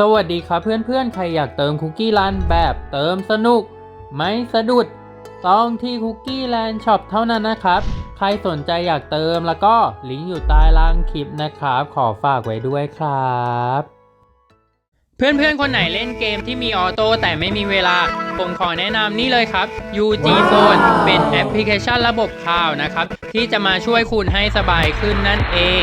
สวัสดีครับเพื่อนๆ ใครอยากเติมคุกกี้รันแบบเติมสนุก ไม่สะดุด ต้องที่คุกกี้แลนด์ช็อปเท่านั้นนะครับ ใครสนใจอยากเติมแล้วก็ลิงก์อยู่ใต้ล่างคลิปนะครับ ขอฝากไว้ด้วยครับ เพื่อนๆ คนไหนเล่นเกมที่มีออโต้แต่ไม่มีเวลา ผมขอแนะนำนี่เลยครับ UG Zone เป็นแอปพลิเคชันระบบข่าวนะครับ ที่จะมาช่วยคุณให้สบายขึ้นนั่นเอง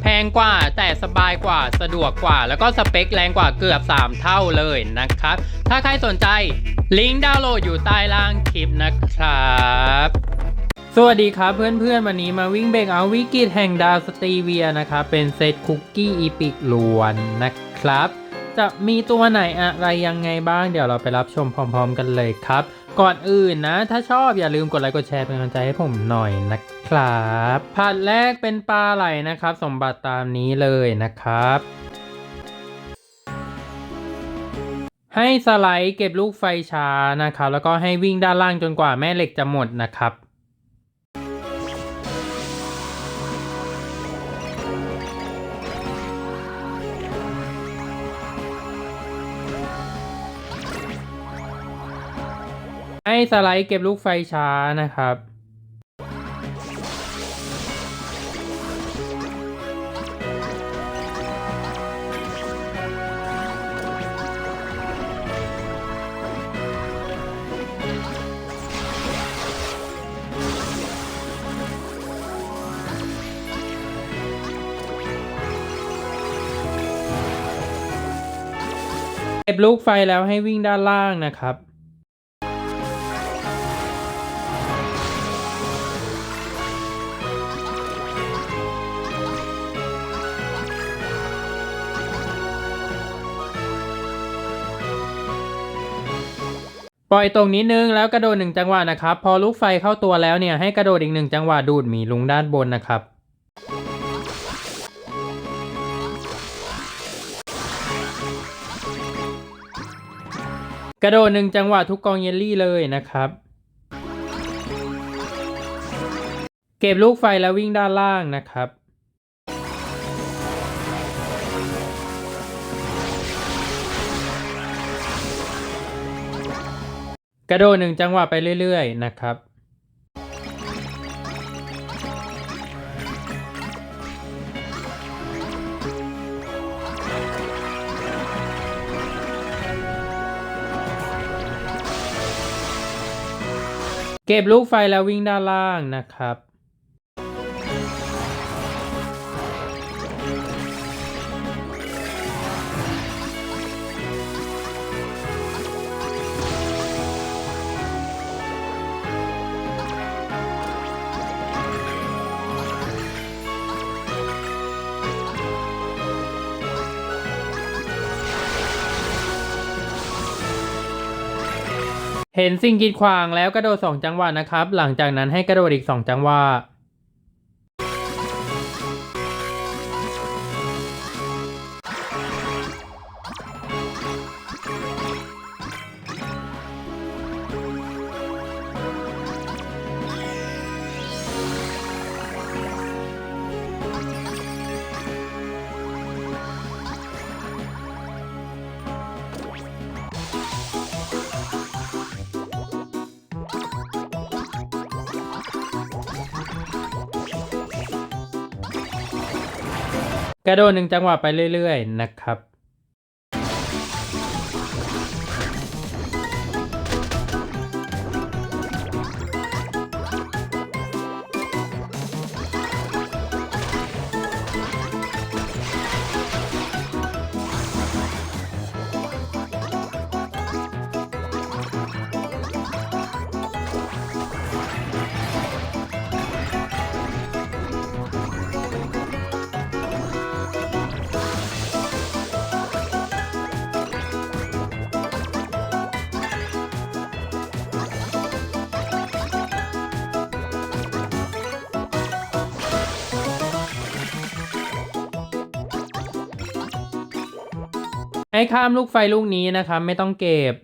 แพงกว่าแต่สบายกว่าสะดวกกว่า แล้วก็สเปคแรงกว่าเกือบ 3 เท่าเลยนะครับ ถ้าใครสนใจลิงก์ดาวน์โหลดอยู่ใต้ล่างคลิปนะครับสวัสดีครับเพื่อนๆ วันนี้มาวิ่งเบรกเอาวิกฤตแห่งดาวสตีเวียนะครับ เป็นเซตคุกกี้อีพิกล้วนนะครับ จะมีตัวไหนอะไรยังไงบ้างเดี๋ยวเราไปรับชมพร้อมๆกันเลยครับ ก่อนอื่นนะ ถ้าชอบอย่าลืมกดไลค์กดแชร์เป็นกำลังใจให้ผมหน่อยนะครับผัดแรกเป็นปลาไหลนะครับ สมบัติตามนี้เลยนะครับ ให้สไลด์เก็บลูกไฟช้านะครับ แล้วก็ให้วิ่งด้านล่างจนกว่าแม่เหล็กจะหมดนะครับ ให้สไลด์เก็บลูกไฟช้านะครับ เก็บลูกไฟแล้วให้วิ่งด้านล่างนะครับ ปล่อยตรงนิดนึงแล้วกระโดดหนึ่งจังหวะนะครับ พอลูกไฟเข้าตัวแล้วเนี่ยให้กระโดดอีกหนึ่งจังหวะดูดหมีลุงด้านบนนะครับกระโดดหนึ่งจังหวะทุกกองเยลลี่เลยนะครับ เก็บลูกไฟแล้ววิ่งด้านล่างนะครับ กระโดดหนึ่งจังหวะไปเรื่อย ๆ นะครับ เก็บลูกไฟแล้ววิ่งด้านล่างนะครับ เห็นสิ่งกีดขวางแล้วกระโดดสองจังหวะนะครับ หลังจากนั้นให้กระโดดอีกสองจังหวะ กระโดดหนึ่งจังหวะไปเรื่อยๆนะครับ ให้ข้ามลูกไฟลูกนี้นะครับไม่ต้องเก็บ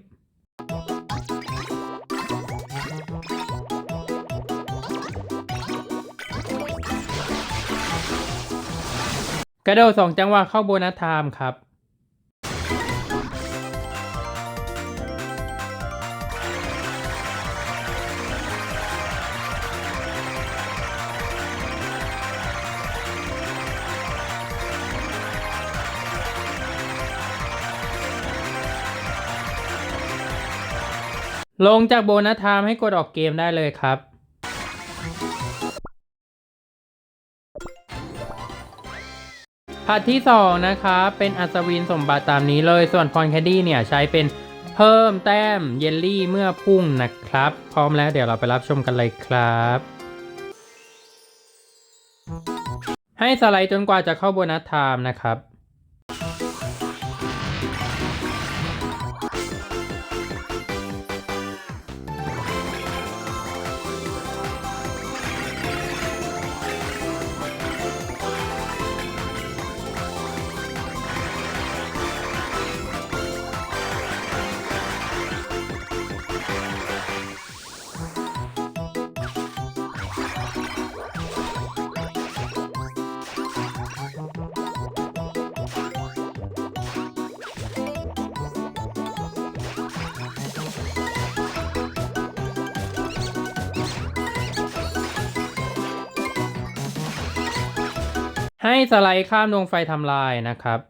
กระโดดสองจังหวะเข้าโบนัสไทม์ครับ ลงจากโบนัสไทม์ให้กดออกเกมได้เลยครับ ผัดที่ 2 นะคะเป็นอัศวินสมบัติตามนี้เลย ส่วนพรแคดดี้เนี่ยใช้เป็นเพิ่มแต้มเยลลี่เมื่อพุ่งนะครับ พร้อมแล้วเดี๋ยวเราไปรับชมกันเลยครับ ให้สไลด์จนกว่าจะเข้าโบนัสไทม์นะครับ ให้สไลด์ข้ามดวงไฟทำลายนะครับ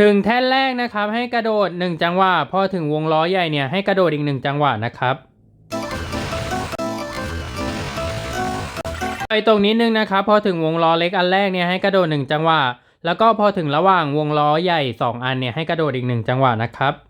ถึงแท่นแรกนะครับให้กระโดด 1 จังหวะพอถึงวงล้อใหญ่เนี่ยให้กระโดดอีก 1 จังหวะนะครับไปตรงนี้นึงนะครับพอถึงวงล้อเล็กอันแรกเนี่ยให้กระโดด 1 จังหวะ แล้วก็พอถึงระหว่างวงล้อใหญ่ 2 อันเนี่ยให้กระโดดอีก 1 จังหวะนะครับ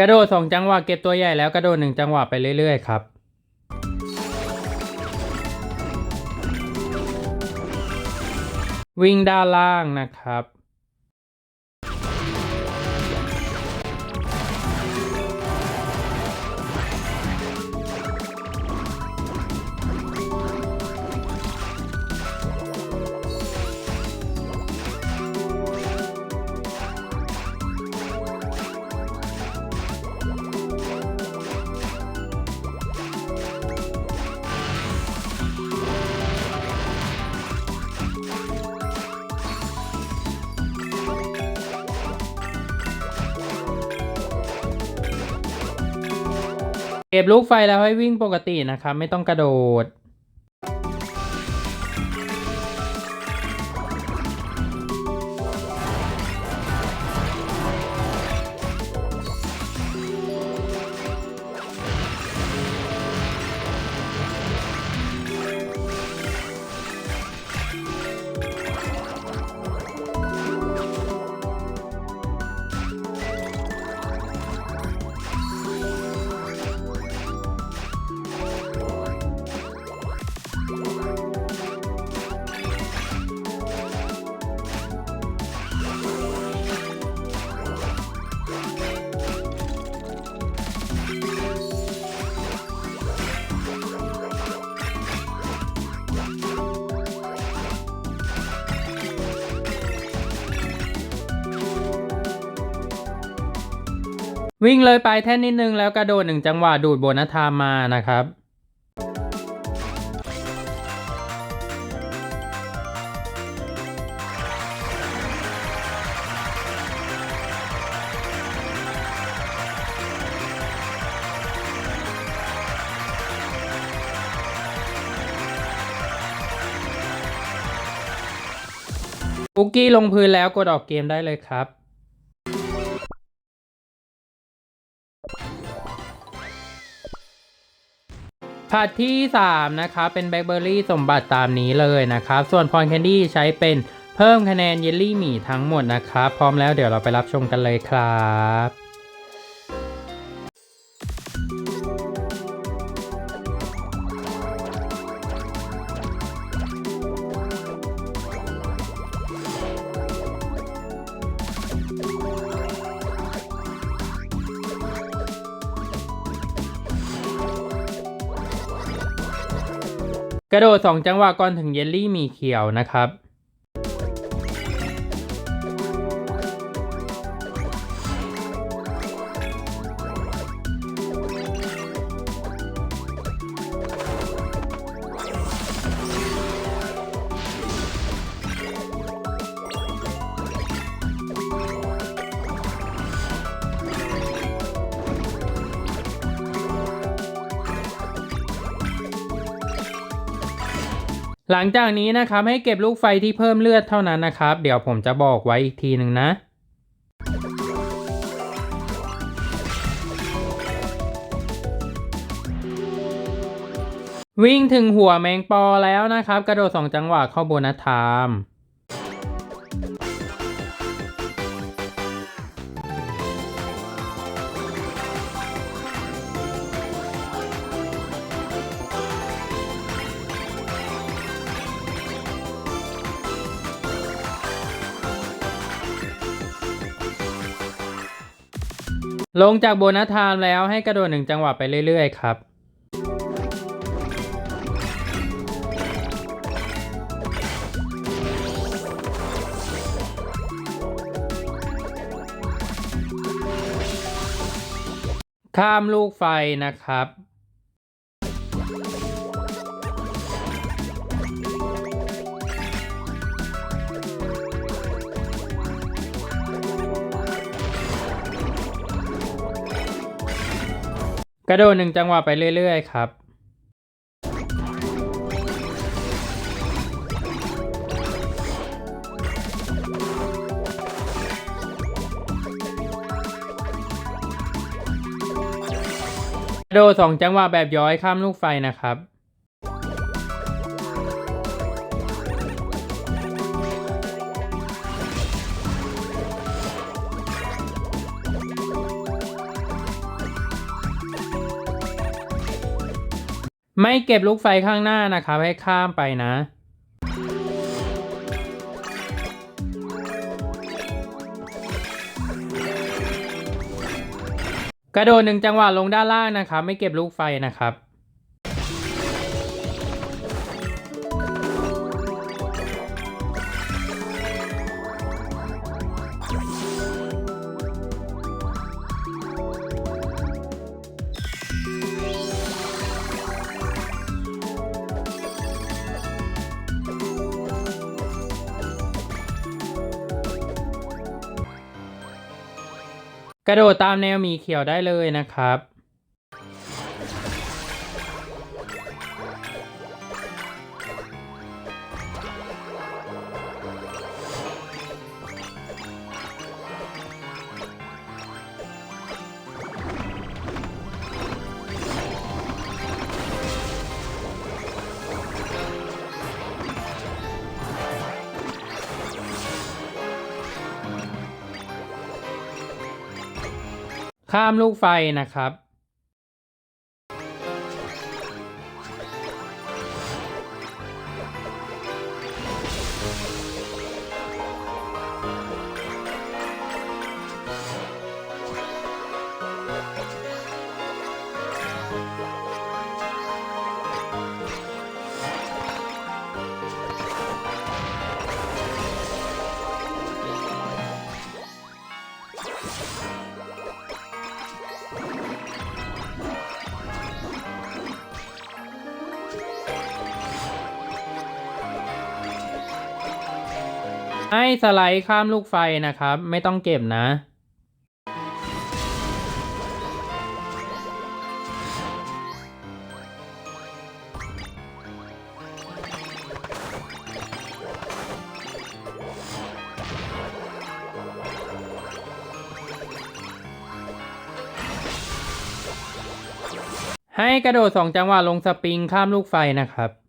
กระโดด2จังหวะเก็บตัวใหญ่แล้วกระโดด1จังหวะไปเรื่อย ๆ ครับ วิ่งด้านล่างนะครับ เก็บลูกไฟแล้วให้วิ่งปกตินะครับ ไม่ต้องกระโดด วิ่งเลยไปแท่นนิดนึงแล้วกระโดดหนึ่งจังหวะดูดโบนัสทามมานะครับ ปุกกี้ลงพื้นแล้วกดออกเกมได้เลยครับ ผัดที่ 3 นะครับ เป็นแบล็คเบอร์รี่สมบัติตามนี้เลยนะครับ ส่วนพรแคนดี้ใช้เป็นเพิ่มคะแนนเยลลี่หมี่ทั้งหมดนะครับ พร้อมแล้วเดี๋ยวเราไปรับชมกันเลยครับ กระโดด 2 จังหวะก่อนถึงเยลลี่มีเขียวนะครับ หลังจากนี้นะครับให้เก็บลูกไฟที่เพิ่มเลือดเท่านั้นนะครับ เดี๋ยวผมจะบอกไว้อีกทีหนึ่งนะวิ่งถึงหัวแมงปอแล้วนะครับ กระโดดสองจังหวะเข้าโบนัสไทม์ ลงจากโบนัสไทม์แล้วให้กระโดดหนึ่งจังหวะไปเรื่อยๆครับ ข้ามลูกไฟนะครับ กระโดดหนึ่งจังหวะไปเรื่อยๆ ครับกระโดดสองจังหวะแบบย้อยข้ามลูกไฟนะครับ ไม่เก็บลูกไฟข้างหน้านะครับให้ข้ามไปนะ กระโดดหนึ่งจังหวะลงด้านล่างนะครับ ไม่เก็บลูกไฟนะครับ กระโดดตามแนวหมีเขียวได้เลยนะครับ ข้ามลูกไฟนะครับ ให้สไลด์ข้ามลูกไฟนะครับ ไม่ต้องเก็บนะ ให้กระโดดสองจังหวะลงสปริงข้ามลูกไฟนะครับ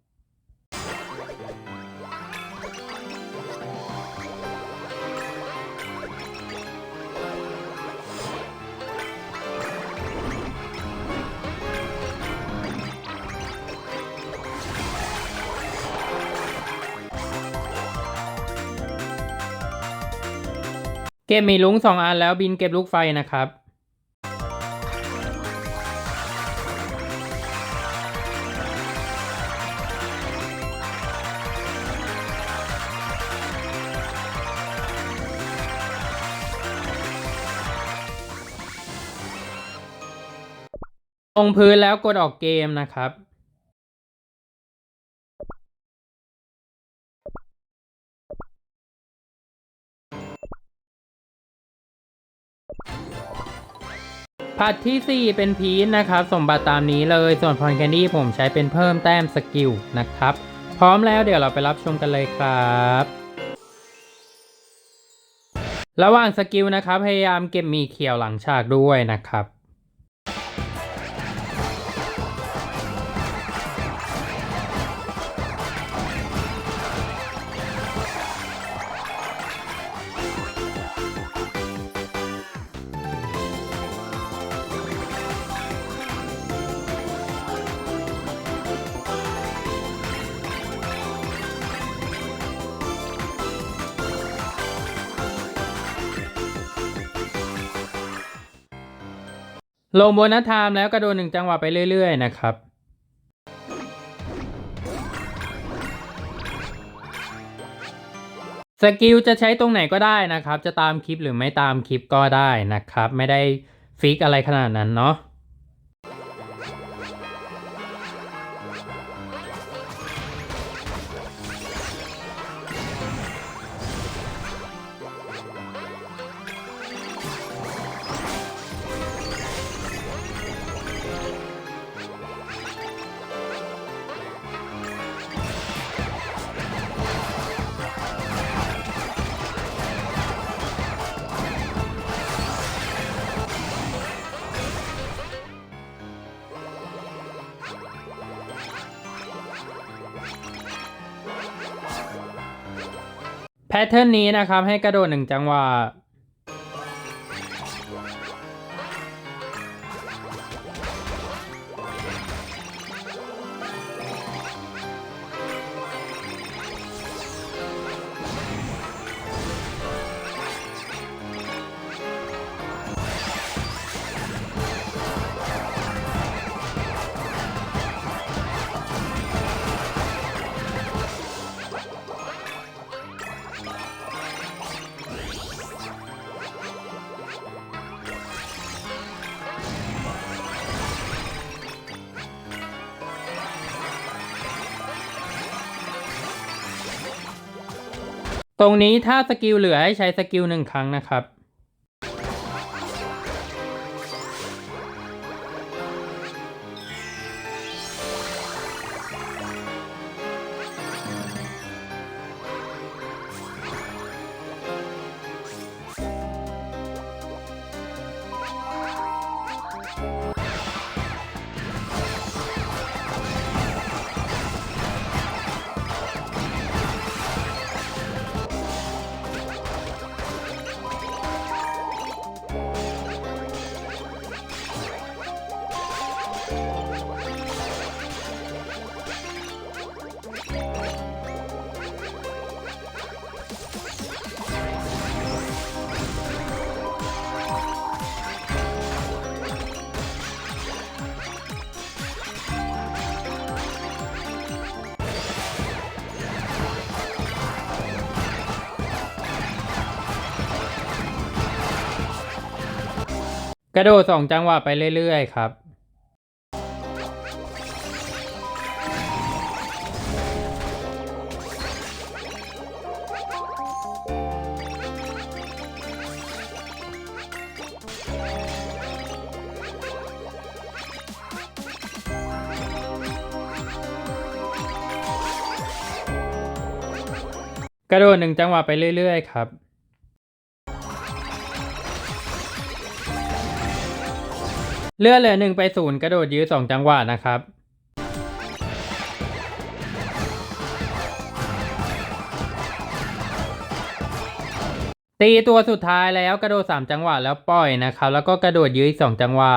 เก็บหมีลุงสองอันแล้วบินเก็บลูกไฟนะครับ ลงพื้นแล้วกดออกเกมนะครับ ผัดที่ 4 เป็นพีชนะครับ สมบัติตามนี้เลย ส่วนพรแคนดี้ผมใช้เป็นเพิ่มแต้มสกิลนะครับ พร้อมแล้วเดี๋ยวเราไปรับชมกันเลยครับระหว่างสกิลนะครับ พยายามเก็บมีเขียวหลังฉากด้วยนะครับ ลงโบนัสไทม์แล้วกระโดดหนึ่งจังหวะไปเรื่อย ๆ นะครับ สกิลจะใช้ตรงไหนก็ได้นะครับ จะตามคลิปหรือไม่ตามคลิปก็ได้นะครับ ไม่ได้ฟิกอะไรขนาดนั้นเนาะ ทเทิร์นนี้นะครับให้กระโดดหนึ่งจังหวะ ตรงนี้ถ้าสกิลเหลือให้ใช้สกิลหนึ่งครั้งนะครับ กระโดดสองจังหวะไปเรื่อยๆ ครับกระโดดหนึ่งจังหวะไปเรื่อยๆ ครับ เลื่อนเหลือหนึ่งไปศูนย์กระโดดยื้อสองจังหวะนะครับ ตีตัวสุดท้ายแล้วกระโดดสามจังหวะแล้วปล่อยนะครับ แล้วก็กระโดดยื้ออีกสองจังหวะ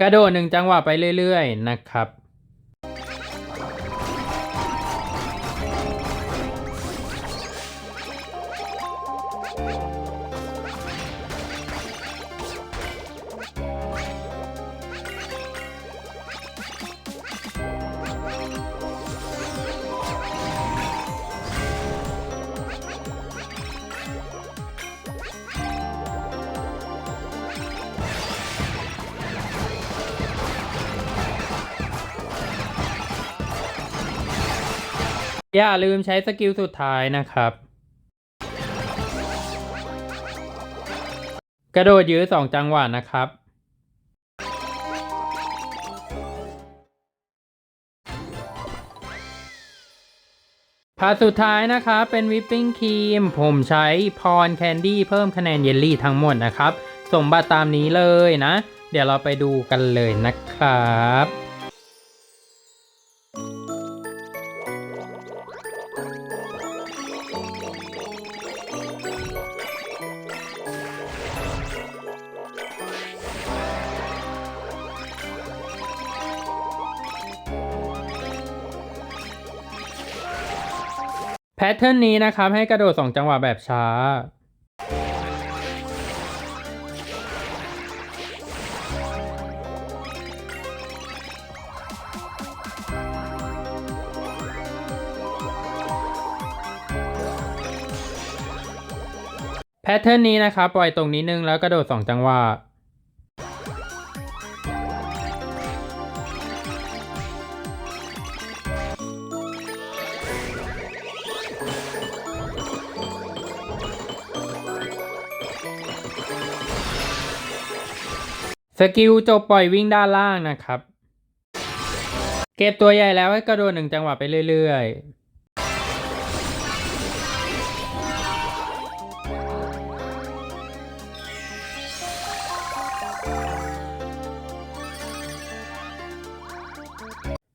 กระโดดหนึ่งจังหวะไปเรื่อยๆนะครับ อย่าลืมใช้สกิลสุดท้ายนะครับ กระโดดยื้อสองจังหวะนะครับ พาสุดท้ายนะคะเป็นวิปปิ้งครีม ผมใช้พรแคนดี้เพิ่มคะแนนเยลลี่ทั้งหมดนะครับ สมบัติตามนี้เลยนะ เดี๋ยวเราไปดูกันเลยนะครับ ทเทิร์นนี้นะครับให้กระโดด 2 จังหวะแบบช้า แพทเทิร์นนี้นะครับปล่อยตรงนี้นึงแล้วกระโดด 2 จังหวะ สกิลจบปล่อยวิ่งด้านล่างนะครับ เก็บตัวใหญ่แล้วให้กระโดดหนึ่งจังหวะไปเรื่อยๆ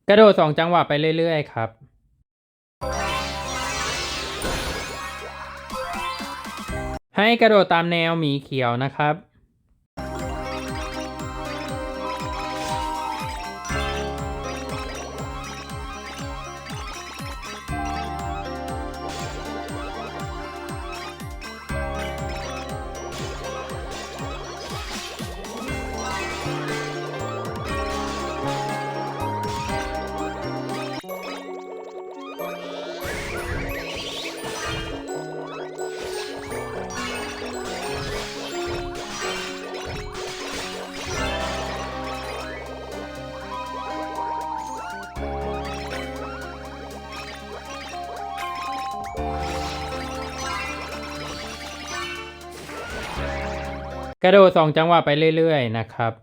กระโดดสองจังหวะไปเรื่อย ๆ ครับ ให้กระโดดตามแนวหมีเขียวนะครับ กระโดดสองจังหวะไปเรื่อยๆนะครับ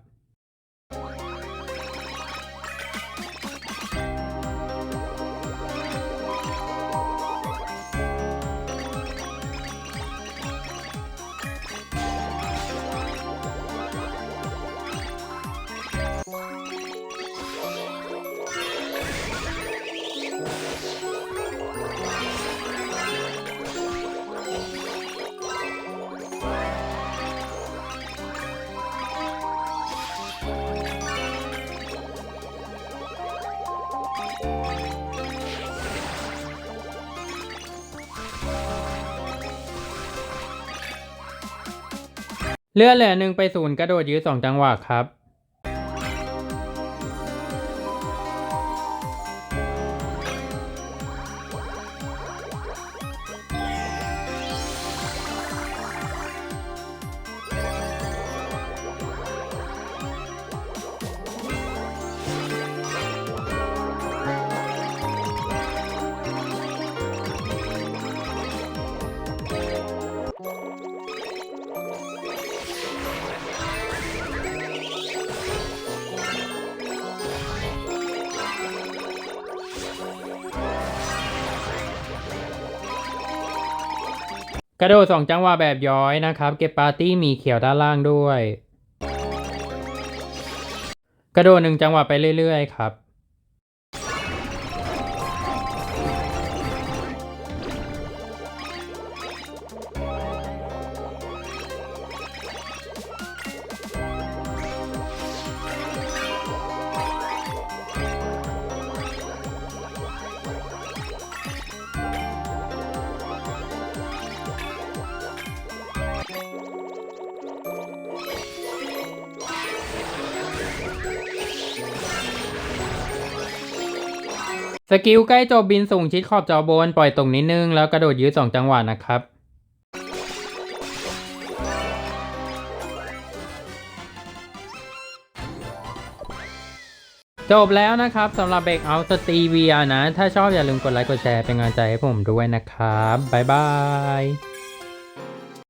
เลื่อนเหลือหนึ่งไปศูนย์กระโดดยืดสองจังหวะครับ กระโดดสองจังหวะแบบย้อยนะครับ เก็บปาร์ตี้มีเขียวด้านล่างด้วย กระโดดหนึ่งจังหวะไปเรื่อยๆครับ สกิลใกล้จบบินสูงชิดขอบจอบน ปล่อยตรงนิดนึง แล้วกระโดดยืดสองจังหวะนะครับ จบแล้วนะครับสำหรับเบรกเอาสตีเวียนะ ถ้าชอบอย่าลืมกดไลค์กดแชร์เป็นกำลังใจให้ผมด้วยนะครับ บ๊ายบาย